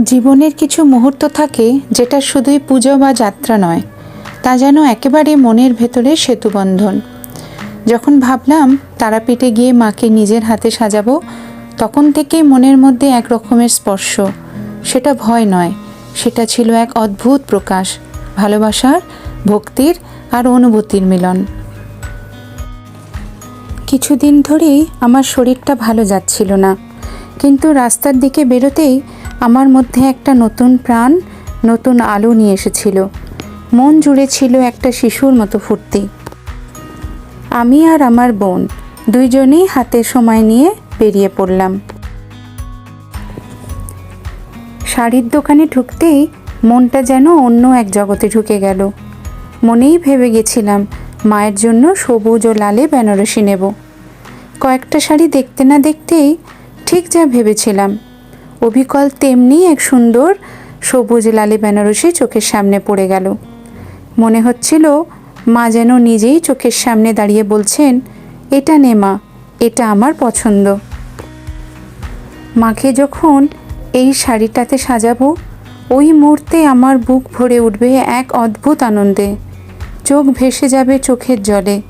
জীবনের কিছু মুহূর্ত থাকে যেটা শুধুই পুজো বা যাত্রা নয়, তা যেন একেবারে মনের ভেতরে সেতুবন্ধন। যখন ভাবলাম তারাপীঠে গিয়ে মাকে নিজের হাতে সাজাবো, তখন থেকেই মনের মধ্যে এক রকমের স্পর্শ। সেটা ভয় নয়, সেটা ছিল এক অদ্ভুত প্রকাশ, ভালোবাসার, ভক্তির আর অনুভূতির মিলন। কিছুদিন ধরেই আমার শরীরটা ভালো যাচ্ছিল না। কিন্তু রাস্তার দিকে বেরোতেই আমার মধ্যে একটা নতুন প্রাণ, নতুন আলো নিয়ে এসেছিল। মন জুড়ে ছিল একটা শিশুর মতো ফুর্তি। আমি আর আমার বোন দুইজনেই হাতে সময় নিয়ে বেরিয়ে পড়লাম। শাড়ির দোকানে ঢুকতেই মনটা যেন অন্য এক জগতে ঢুকে গেল। মনেই ভেবে গেছিলাম, মায়ের জন্য সবুজ ও লালে বেনারসি নেব। কয়েকটা শাড়ি দেখতে না দেখতেই ঠিক যা ভেবেছিলাম। অবিকল তেমনি এক সুন্দর সবুজ লালে বেনারসি চোখের সামনে পড়ে গেল। মনে হচ্ছিল মা যেন নিজেই চোখের সামনে দাঁড়িয়ে বলছেন, এটা নে মা, এটা আমার পছন্দ। মাকে যখন এই শাড়িটাতে সাজাবো, ওই মুহূর্তে আমার বুক ভরে উঠবে এক অদ্ভুত আনন্দে। চোখ ভেসে যাবে চোখের জলে।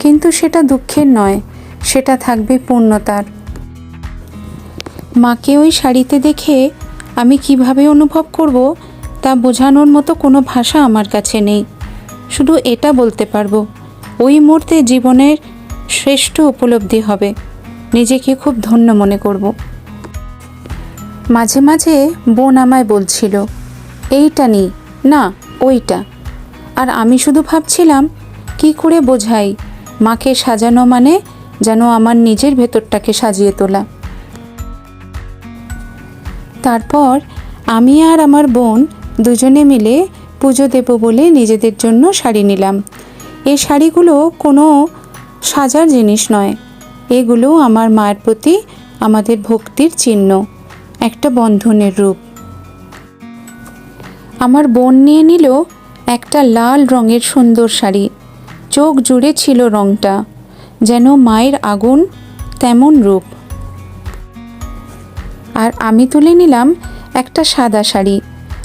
কিন্তু সেটা দুঃখের নয়, সেটা থাকবে পূর্ণতার। মাকে ওই শাড়িতে দেখে আমি কীভাবে অনুভব করব তা বোঝানোর মতো কোনো ভাষা আমার কাছে নেই। শুধু এটা বলতে পারব, ওই মুহূর্তে জীবনের শ্রেষ্ঠ উপলব্ধি হবে, নিজেকে খুব ধন্য মনে করব। মাঝে মাঝে বোন আমায় বলছিল, এইটা নি, না, ওইটা। আর আমি শুধু ভাবছিলাম, কি করে বোঝাই, মাকে সাজানো মানে যেন আমার নিজের ভেতরটাকে সাজিয়ে তোলা। তারপর আমি আর আমার বোন দুজনে মিলে পুজো দেব বলে নিজেদের জন্য শাড়ি নিলাম। এই শাড়িগুলো কোনো সাজার জিনিস নয়। এগুলো আমার মায়ের প্রতি আমাদের ভক্তির চিহ্ন, একটা বন্ধনের রূপ। আমার বোন নিয়ে নিল একটা লাল রঙের সুন্দর শাড়ি। চোখ জুড়ে ছিল রঙটা যেন মায়ের আগুন তেমন রূপ। আর আমি তুলে নিলাম একটা সাদা শাড়ি।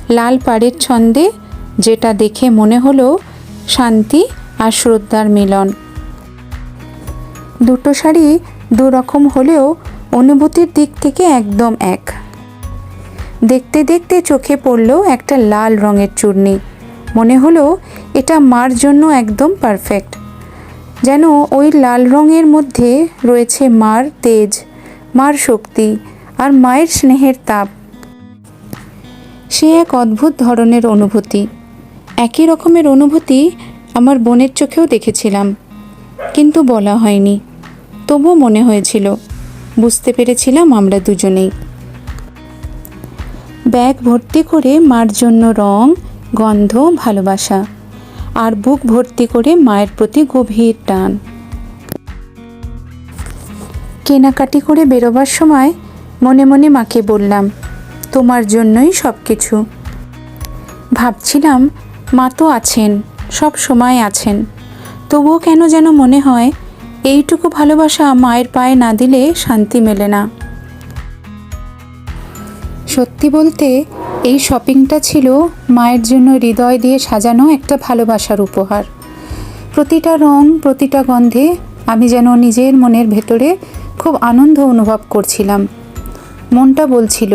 লাল পাড়ের ছন্দে যেটা দেখে মনে হলো শান্তি আর শ্রদ্ধার মিলন। দুটো শাড়ি দু রকম হলেও অনুভূতির দিক থেকে একদম এক। দেখতে দেখতে চোখে পড়ল একটা লাল রঙের চূর্ণি মনে হলো এটা মার জন্য একদম পারফেক্ট। যেন ওই লাল রঙের মধ্যে রয়েছে মার তেজ, মার শক্তি আর মায়ের স্নেহের তাপ। সে এক অদ্ভুত ধরনের অনুভূতি। একই রকমের অনুভূতি আমার বোনের চোখেও দেখেছিলাম। কিন্তু বলা হয়নি। তবুও মনে হয়েছিল, বুঝতে পেরেছিলাম আমরা দুজনেই। ব্যাগ ভর্তি করে মার জন্য রং, গন্ধ, ভালোবাসা, আর বুক ভর্তি করে মায়ের প্রতি গভীর টান। কেনাকাটি করে বেরোবার সময় মনে মনে মাকে বললাম, তোমার জন্যই সব কিছু ভাবছিলাম, মা তো আছেন, সব সময় আছেন। তবুও কেন যেন মনে হয়, এইটুকু ভালোবাসা মায়ের পায়ে না দিলে শান্তি মেলে না। সত্যি বলতে, এই শপিংটা ছিল মায়ের জন্য হৃদয় দিয়ে সাজানো একটা ভালোবাসার উপহার। প্রতিটা রং, প্রতিটা গন্ধে আমি যেন নিজের মনের ভেতরে খুব আনন্দ অনুভব করছিলাম। মনটা বলছিল,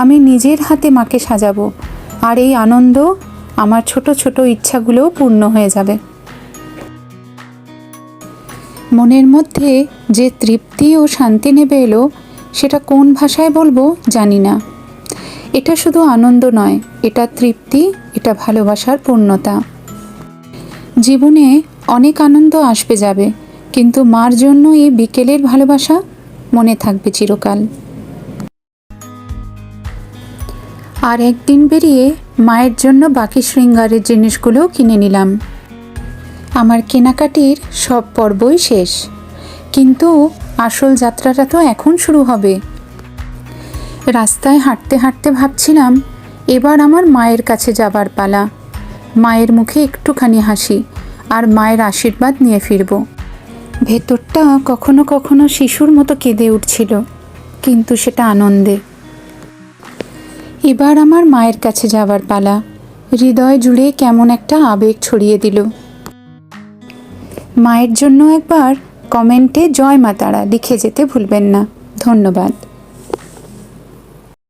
আমি নিজের হাতে মাকে সাজাবো, আর এই আনন্দ আমার ছোট ছোট ইচ্ছাগুলোও পূর্ণ হয়ে যাবে। মনের মধ্যে যে তৃপ্তি ও শান্তি নেবে এলো, সেটা কোন ভাষায় বলব জানি না। এটা শুধু আনন্দ নয়, এটা তৃপ্তি, এটা ভালোবাসার পূর্ণতা। জীবনে অনেক আনন্দ আসবে যাবে, কিন্তু মার জন্য এই বিকেলের ভালোবাসা মনে থাকবে চিরকাল। আর একদিন বেরিয়ে মায়ের জন্য বাকি শৃঙ্গারের জিনিসগুলোও কিনে নিলাম। আমার কেনাকাটির সব পর্বই শেষ। কিন্তু আসল যাত্রাটা তো এখন শুরু হবে। রাস্তায় হাঁটতে হাঁটতে ভাবছিলাম, এবার আমার মায়ের কাছে যাবার পালা। মায়ের মুখে একটুখানি হাসি আর মায়ের আশীর্বাদ নিয়ে ফিরব। ভেতরটা কখনো কখনো শিশুর মতো কেঁদে উঠছিল, কিন্তু সেটা আনন্দে। এবার আমার মায়ের কাছে যাওয়ার পালা। হৃদয় জুড়ে কেমন একটা আবেগ ছড়িয়ে দিল। মায়ের জন্য একবার কমেন্টে জয় মাতারা লিখে যেতে ভুলবেন না। ধন্যবাদ।